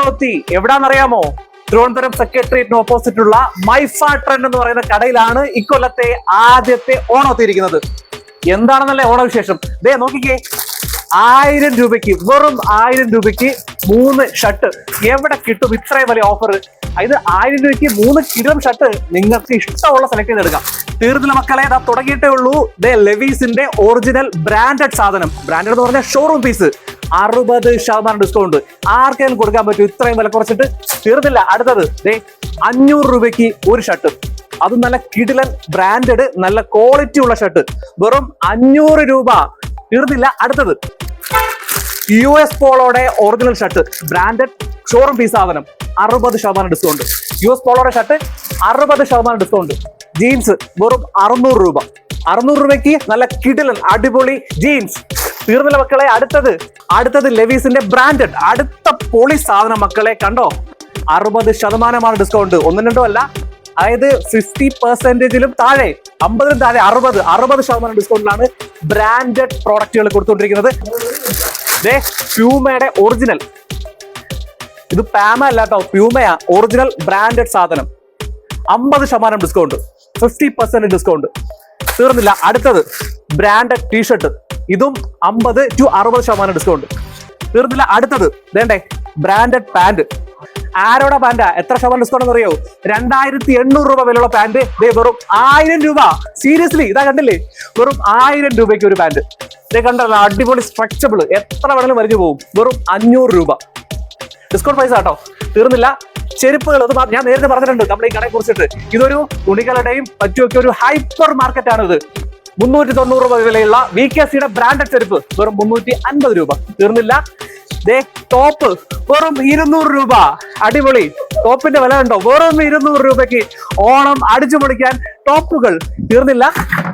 ഓണോത്തി എവിടാന്നറിയാമോ? തിരുവനന്തപുരം സെക്രട്ടേറിയറ്റിന് ഓപ്പോസിറ്റ് ഉള്ള മൈഫ ട്രെൻഡ് എന്ന് പറയുന്ന കടയിലാണ് ഇക്കൊല്ലത്തെ ആദ്യത്തെ ഓണോത്തി ഇരിക്കുന്നത് എന്താണെന്നല്ലേ ഓണവിശേഷം ദേ നോക്കിക്കേ. ആയിരം രൂപയ്ക്ക് വെറും ആയിരം രൂപയ്ക്ക് മൂന്ന് ഷർട്ട് എവിടെ കിട്ടും? ഇത്രയും വലിയ ഓഫർ അതായത് ആയിരം രൂപയ്ക്ക് മൂന്ന് കിലോ ഷർട്ട് നിങ്ങൾക്ക് ഇഷ്ടമുള്ള സെലക്ട് ചെയ്തെടുക്കാം തീർന്നില്ല മക്കളെ ഇതാ തുടങ്ങിയിട്ടേ ഉള്ളൂ. ദേ ലെവീസിന്റെ ഒറിജിനൽ ബ്രാൻഡഡ് സാധനം. ബ്രാൻഡഡ് എന്ന് പറഞ്ഞാൽ ഷോറൂം പീസ് അറുപത് ശതമാനം ഡിസ്കൗണ്ട് ആർക്കെങ്കിലും കൊടുക്കാൻ പറ്റും ഇത്രയും വില കുറച്ചിട്ട് തീർന്നില്ല. അടുത്തത് ദേ അഞ്ഞൂറ് രൂപയ്ക്ക് ഒരു ഷർട്ട് അത് നല്ല കിടിലൻ ബ്രാൻഡഡ് നല്ല ക്വാളിറ്റി ഉള്ള ഷർട്ട് വെറും അഞ്ഞൂറ് രൂപ. തീർന്നില്ല. അടുത്തത് U S പോളോടെ original shirt branded showroom piece സാധനം. അറുപത് ശതമാനം ഡിസ്കൗണ്ട് യു എസ് പോളോടെ ഷർട്ട് അറുപത് ശതമാനം ഡിസ്കൗണ്ട് ജീൻസ് വെറും അറുന്നൂറ് രൂപ. അറുന്നൂറ് രൂപയ്ക്ക് നല്ല കിടിലൻ അടിപൊളി ജീൻസ് തീർന്നില്ല മക്കളെ അടുത്തത്. അടുത്തത് ലെവീസിന്റെ ബ്രാൻഡഡ് അടുത്ത പോളി സാധനം മക്കളെ കണ്ടോ? അറുപത് ശതമാനമാണ് ഡിസ്കൗണ്ട് ഒന്നും രണ്ടോ അല്ല. അതായത് ഫിഫ്റ്റി പെർസെന്റേജിലും താഴെ അമ്പതിലും താഴെ അറുപത് അറുപത് ശതമാനം ഡിസ്കൗണ്ടിലാണ് ബ്രാൻഡഡ് പ്രോഡക്റ്റുകൾ കൊടുത്തുകൊണ്ടിരിക്കുന്നത്. ദേ പ്യൂമയുടെ ഒറിജിനൽ ഇത് പാമ അല്ലാട്ടോ പ്യൂമയാ ഒറിജിനൽ ബ്രാൻഡഡ് സാധനം. അമ്പത് ശതമാനം ഡിസ്കൗണ്ട് ഫിഫ്റ്റി പെർസെന്റ് ഡിസ്കൗണ്ട് തീർന്നില്ല. അടുത്തത് ബ്രാൻഡഡ് ടീഷർട്ട് ഇതും അമ്പത് ടു അറുപത് ശതമാനം ഡിസ്കൗണ്ട് തീർന്നില്ല. അടുത്തത് വേണ്ടേ? ബ്രാൻഡഡ് പാന്റ് ആരോടെ പാന്റാ എത്ര ശതമാനം ഡിസ്കൗണ്ട് എന്ന് അറിയോ രണ്ടായിരത്തി എണ്ണൂറ് രൂപ വിലയുള്ള പാന്റ് വെറും ആയിരം രൂപ. സീരിയസ്ലി ഇതാ കണ്ടില്ലേ? വെറും ആയിരം രൂപയ്ക്ക് ഒരു പാന്റ് ഇതേ കണ്ടല്ലോ അടിപൊളി സ്ട്രക്ചബിൾ എത്ര വേണമെങ്കിലും വലിഞ്ഞു പോകും വെറും അഞ്ഞൂറ് രൂപ. ഡിസ്കൗണ്ട് പ്രൈസ് ആട്ടോ. തീർന്നില്ല. ചെരുപ്പുകൾ അത് ഞാൻ നേരത്തെ പറഞ്ഞിട്ടുണ്ട്. നമ്മുടെ ഈ കടയെ കുറിച്ചിട്ട് ഇതൊരു തുണികളുടെയും മറ്റുമൊക്കെ ഒരു ഹൈപ്പർ മാർക്കറ്റ് ആണ് ഇത് മുന്നൂറ്റി തൊണ്ണൂറ് രൂപ വിലയുള്ള വി കെ സിയുടെ ബ്രാൻഡഡ് ചെരുപ്പ് വെറും മുന്നൂറ്റി അൻപത് രൂപ. തീർന്നില്ല. ദേ ടോപ്പ് വെറും ഇരുന്നൂറ് രൂപ. അടിപൊളി. ടോപ്പിന്റെ വില ഉണ്ടോ വെറും ഇരുന്നൂറ് രൂപയ്ക്ക് ഓണം അടിച്ചു പൊളിക്കാൻ ടോപ്പുകൾ തീർന്നില്ല.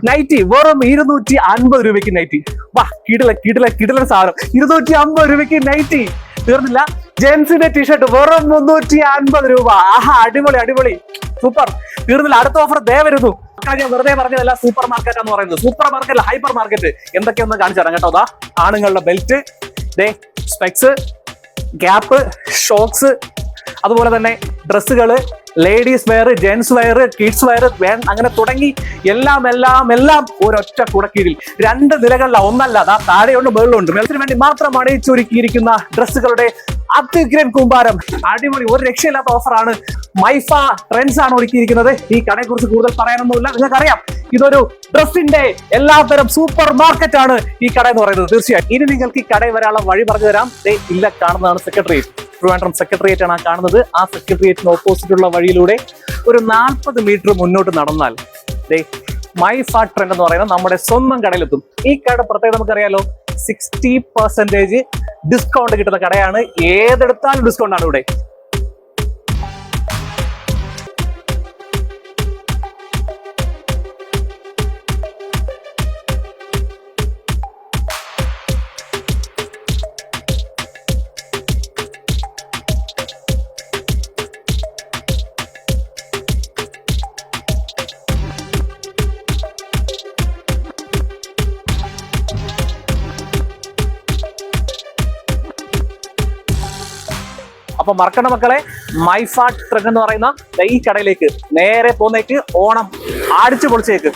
നൈറ്റി വെറും ഇരുന്നൂറ്റി അൻപത് രൂപയ്ക്ക് നൈറ്റി വാ കിടില കിടില കിടില സാധനം. ഇരുന്നൂറ്റി അമ്പത് രൂപയ്ക്ക് നൈറ്റി തീർന്നില്ല. ജെൻസിന്റെ ടീഷർട്ട് വെറും മുന്നൂറ്റി അൻപത് രൂപ. ആഹാ അടിപൊളി അടിപൊളി. സൂപ്പർ. തീർന്നില്ല. അടുത്ത ഓഫർ ദേ വരുന്നു. ഞാൻ വെറുതെ പറഞ്ഞതല്ല സൂപ്പർ മാർക്കറ്റ് എന്ന് പറയുന്നത്. സൂപ്പർ മാർക്കറ്റ് ഹൈപ്പർ മാർക്കറ്റ് എന്തൊക്കെയൊന്ന് കാണിച്ചു തരാം കേട്ടോ. അതാ ആണുങ്ങളുടെ ബെൽറ്റ് ദേ സ്പെക്സ് ഗ്യാപ്പ് ഷോക്സ് അതുപോലെ തന്നെ ഡ്രസ്സുകൾ ladies wear gents wear kids wear അങ്ങനെ തുടങ്ങി എല്ലാം എല്ലാം എല്ലാം ഒരൊറ്റ കുടക്കീഴിൽ. രണ്ട് നിലകളിലാണ് ഒന്നല്ല അതാ താഴെയുണ്ട് മുകളിലുണ്ട്. മെൽസിന് വേണ്ടി മാത്രം അണിയിച്ചൊരുക്കിയിരിക്കുന്ന ഡ്രസ്സുകളുടെ അത്യുഗ്രൻ കൂമ്പാരം. അടിപൊളി. ഒരു രക്ഷയില്ലാത്ത ഓഫറാണ് മൈഫ ട്രെൻഡ്സ് ആണ് ഒരുക്കിയിരിക്കുന്നത്. ഈ കടയെ കുറിച്ച് കൂടുതൽ പറയാനൊന്നുമില്ല. നിങ്ങൾക്കറിയാം ഇതൊരു ഡ്രസ്സിന്റെ എല്ലാത്തരം സൂപ്പർ മാർക്കറ്റ് ആണ് ഈ കട എന്ന് പറയുന്നത്. തീർച്ചയായും. ഇനി നിങ്ങൾക്ക് ഈ കടയിൽ വരാനുള്ള വഴി പറഞ്ഞു തരാം. ഇല്ല കാണുന്നതാണ് സെക്രട്ടേറിയറ്റ് ട്രിവാൻഡ്രം സെക്രട്ടേറിയറ്റ് ആണ് കാണുന്നത്. ആ സെക്രട്ടേറിയറ്റിന് ഓപ്പോസിറ്റ് ഉള്ള വഴിയിലൂടെ ഒരു നാൽപ്പത് മീറ്റർ മുന്നോട്ട് നടന്നാൽ ദേ ട്രെൻഡ് എന്ന് പറയുന്നത് നമ്മുടെ സ്വന്തം കടയിലെത്തും. ഈ കട പ്രത്യേകത നമുക്കറിയാലോ സിക്സ്റ്റി പെർസെന്റേജ് ഡിസ്കൗണ്ട് കിട്ടുന്ന കടയാണ്. ഏതെടുത്താലും ഡിസ്കൗണ്ട് ആണ് ഇവിടെ. അപ്പൊ മറക്കണ്ട മക്കളെ മൈഫാ ട്രക്ക് എന്ന് പറയുന്ന ഈ കടയിലേക്ക് നേരെ പോന്നേക്ക് ഓണം അടിച്ചു പൊളിച്ചേക്ക്.